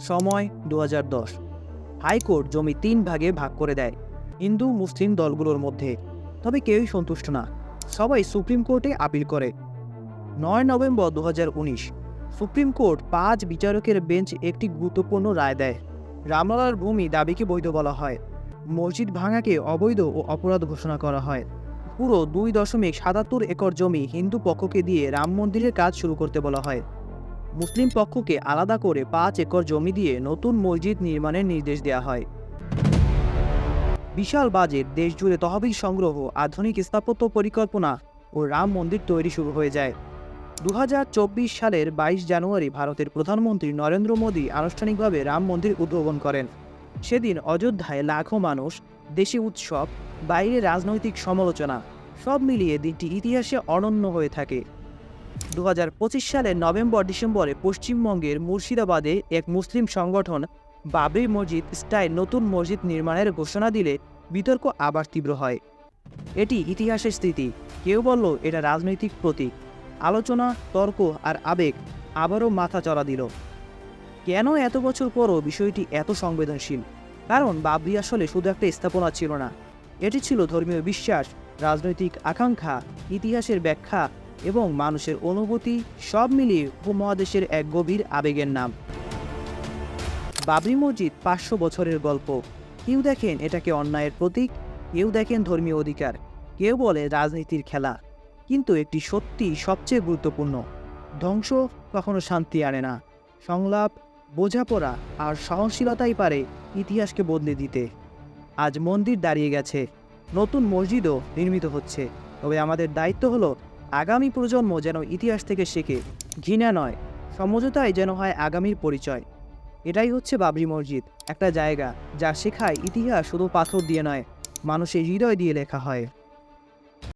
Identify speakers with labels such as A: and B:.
A: সময় দু হাজার দশ। হাইকোর্ট জমি তিন ভাগে ভাগ করে দেয়। হিন্দু, মুসলিম দলগুলোর মধ্যে। তবে কেউই সন্তুষ্ট না। সবাই সুপ্রিম কোর্টে আপিল করে। নয় নভেম্বর দু হাজার উনিশ, সুপ্রিম কোর্ট পাঁচ বিচারকের বেঞ্চ একটি গুরুত্বপূর্ণ রায় দেয়। রামলালার ভূমি দাবিকে বৈধ বলা হয়। মসজিদ ভাঙাকে অবৈধ ও অপরাধ ঘোষণা করা হয়। পুরো দুই দশমিক সাতাত্তর একর জমি হিন্দু পক্ষকে দিয়ে রাম মন্দিরের কাজ শুরু করতে বলা হয়। মুসলিম পক্ষকে আলাদা করে পাঁচ একর জমি দিয়ে নতুন মসজিদ নির্মাণের নির্দেশ দেওয়া হয়। বিশাল বাজেট, দেশজুড়ে তহবিল সংগ্রহ, আধুনিক স্থাপত্য পরিকল্পনা ও রাম মন্দির তৈরি শুরু হয়ে যায়। দু হাজার চব্বিশ সালের বাইশ জানুয়ারি ভারতের প্রধানমন্ত্রী নরেন্দ্র মোদী আনুষ্ঠানিকভাবে রাম মন্দির উদ্বোধন করেন। সেদিন অযোধ্যায় লাখো মানুষ, দেশে উৎসব, বাইরে রাজনৈতিক সমালোচনা, সব মিলিয়ে দিনটি ইতিহাসে অনন্য হয়ে থাকে। দু হাজার পঁচিশ সালের নভেম্বর ডিসেম্বরে পশ্চিমবঙ্গের মুর্শিদাবাদে এক মুসলিম সংগঠন বাবরি মসজিদ স্টাইল নতুন মসজিদ নির্মাণের ঘোষণা দিলে বিতর্ক আবার তীব্র হয়। এটি ইতিহাসের স্থিতি কেউ বলল, এটা রাজনৈতিক প্রতীক। আলোচনা, তর্ক আর আবেগ আবারও মাথা চড়া দিল। কেন এত বছর পরও বিষয়টি এত সংবেদনশীল? কারণ বাবরি আসলে শুধু একটা স্থাপনা ছিল না। এটি ছিল ধর্মীয় বিশ্বাস, রাজনৈতিক আকাঙ্ক্ষা, ইতিহাসের ব্যাখ্যা এবং মানুষের অনুভূতি সব মিলিয়ে উপমহাদেশের এক গভীর আবেগের নাম। বাবরি মসজিদ পাঁচশো বছরের গল্প। কেউ দেখেন এটাকে অন্যায়ের প্রতীক, কেউ দেখেন ধর্মীয় অধিকার, কেউ বলে রাজনীতির খেলা। কিন্তু একটি সত্যি সবচেয়ে গুরুত্বপূর্ণ, ধ্বংস কখনো শান্তি আনে না। সংলাপ, বোঝাপড়া আর সহনশীলতাই পারে ইতিহাসকে বদলে দিতে। আজ মন্দির দাঁড়িয়ে গেছে, নতুন মসজিদও নির্মিত হচ্ছে। তবে আমাদের দায়িত্ব হলো আগামী প্রজন্ম যেন ইতিহাস থেকে শেখে, ঘৃণা নয় সমঝোতাই যেন হয় আগামীর পরিচয়। এটাই হচ্ছে বাবরি মসজিদ, একটা জায়গা যা শেখায় ইতিহাস শুধু পাথর দিয়ে নয়, মানুষের হৃদয় দিয়ে লেখা হয়।